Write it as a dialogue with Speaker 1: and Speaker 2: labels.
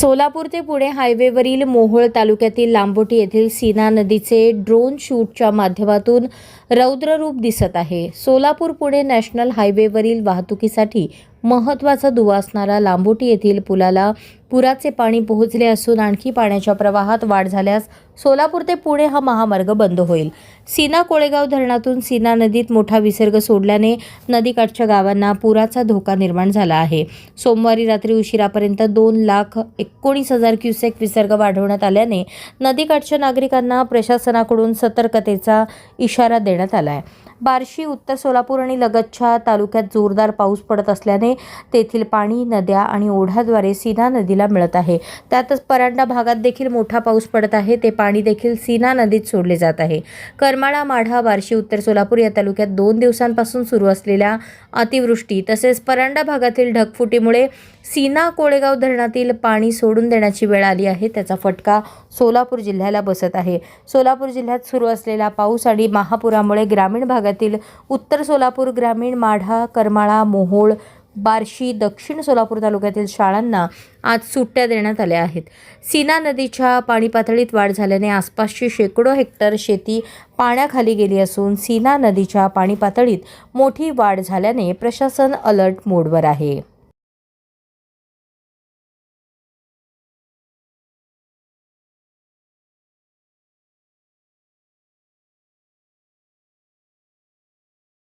Speaker 1: सोलापूर ते पुणे हायवेवरील मोहोळ तालुक्यातील लांबोटी येथील सीना नदीचे ड्रोन शूटच्या माध्यमातून रौद्ररूप दिसत आहे. सोलापूर पुणे नॅशनल हायवेवरील वाहतुकीसाठी महत्त्वाचा दुवा असणारा लांबोटी येथील पुलाला पुराचे पाणी पोहोचले असून आणखी पाण्याच्या प्रवाहात वाढ झाल्यास सोलापूर ते पुणे हा महामार्ग बंद होईल. सीना कोळेगाव धरणातून सीना नदीत मोठा विसर्ग सोडल्याने नदीकाठच्या गावांना पुराचा धोका निर्माण झाला आहे. सोमवारी रात्री उशिरापर्यंत दोन लाख एकोणीस हजार क्युसेक विसर्ग वाढवण्यात आल्याने नदीकाठच्या नागरिकांना प्रशासनाकडून सतर्कतेचा इशारा देण्यात आला आहे बार्शी उत्तर सोलापूर आणि लगतच्या तालुक्यात जोरदार पाऊस पडत असल्याने तेथील पाणी नद्या आणि ओढ्याद्वारे सीना नदीला मिळत आहे. त्यातच परांडा भागात देखील मोठा पाऊस पडत आहे. ते पाणी देखील सीना नदीत सोडले जात आहे. करमाळा माढा बार्शी उत्तर सोलापूर या तालुक्यात दोन दिवसांपासून सुरू असलेल्या अतिवृष्टी तसेच परांडा भागातील ढगफुटीमुळे सीना कोळेगाव धरणातील पाणी सोडून देण्याची वेळ आली आहे. त्याचा फटका सोलापूर जिल्ह्याला बसत आहे. सोलापूर जिल्ह्यात सुरू असलेला पाऊस आणि महापुरामुळे ग्रामीण भागात भागातील उत्तर सोलापूर ग्रामीण माढा करमाळा मोहोळ बार्शी दक्षिण सोलापूर तालुक्यातील शाळांना आज सुट्ट्या देण्यात आल्या आहेत. सीना नदीच्या पाणी पातळीत वाढ झाल्याने आसपासची शेकडो हेक्टर शेती पाण्याखाली गेली असून सीना नदीच्या पाणी पातळीत मोठी वाढ झाल्याने प्रशासन अलर्ट मोडवर आहे.